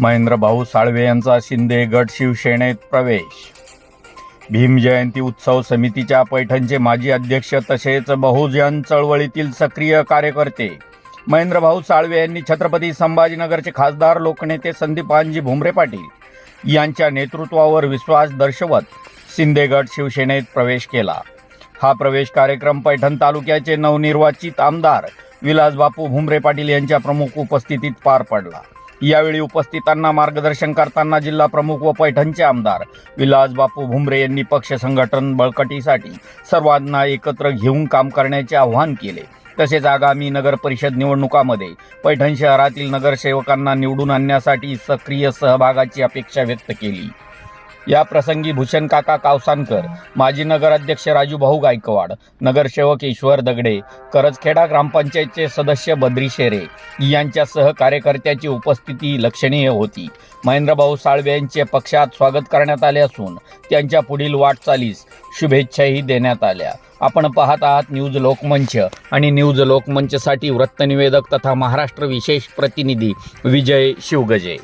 महेंद्रभाऊ साळवे यांचा शिंदे गट शिवसेनेत प्रवेश. भीम जयंती उत्सव समितीच्या पैठणचे माजी अध्यक्ष तसेच बहुजन चळवळीतील सक्रिय कार्यकर्ते. महेंद्रभाऊ साळवे यांनी छत्रपती संभाजीनगरचे खासदार लोकनेते संदीपानजी भुमरे पाटील यांच्या नेतृत्वावर विश्वास दर्शवत शिंदे गट शिवसेनेत प्रवेश केला. हा प्रवेश कार्यक्रम पैठण तालुक्याचे नवनिर्वाचित आमदार विलासबापू भुमरे पाटील यांच्या प्रमुख उपस्थितीत पार पडला. यावेळी उपस्थितांना मार्गदर्शन करताना जिल्हा प्रमुख व पैठणचे आमदार विलासबापू भुमरे यांनी पक्ष संघटन बळकटीसाठी सर्वांना एकत्र घेऊन काम करण्याचे आवाहन केले. तसेच आगामी नगर परिषद निवडणुकामध्ये पैठण शहरातील नगरसेवकांना निवडून आणण्यासाठी सक्रिय सहभागाची अपेक्षा व्यक्त केली. या प्रसंगी भूषण काका कावसानकर माजी नगराध्यक्ष राजूभाऊ गायकवाड नगरसेवक ईश्वर दगडे करजखेडा ग्रामपंचायतचे सदस्य बद्री शेरे यांच्यासह कार्यकर्त्याची उपस्थिती लक्षणीय होती. महेंद्रभाऊ साळवे यांचे पक्षात स्वागत करण्यात आले असून त्यांच्या पुढील वाटचालीस शुभेच्छाही देण्यात आल्या. आपण पाहत आहात न्यूज लोकमंच आणि न्यूज लोकमंचसाठी वृत्तनिवेदक तथा महाराष्ट्र विशेष प्रतिनिधी विजय शिवगजे.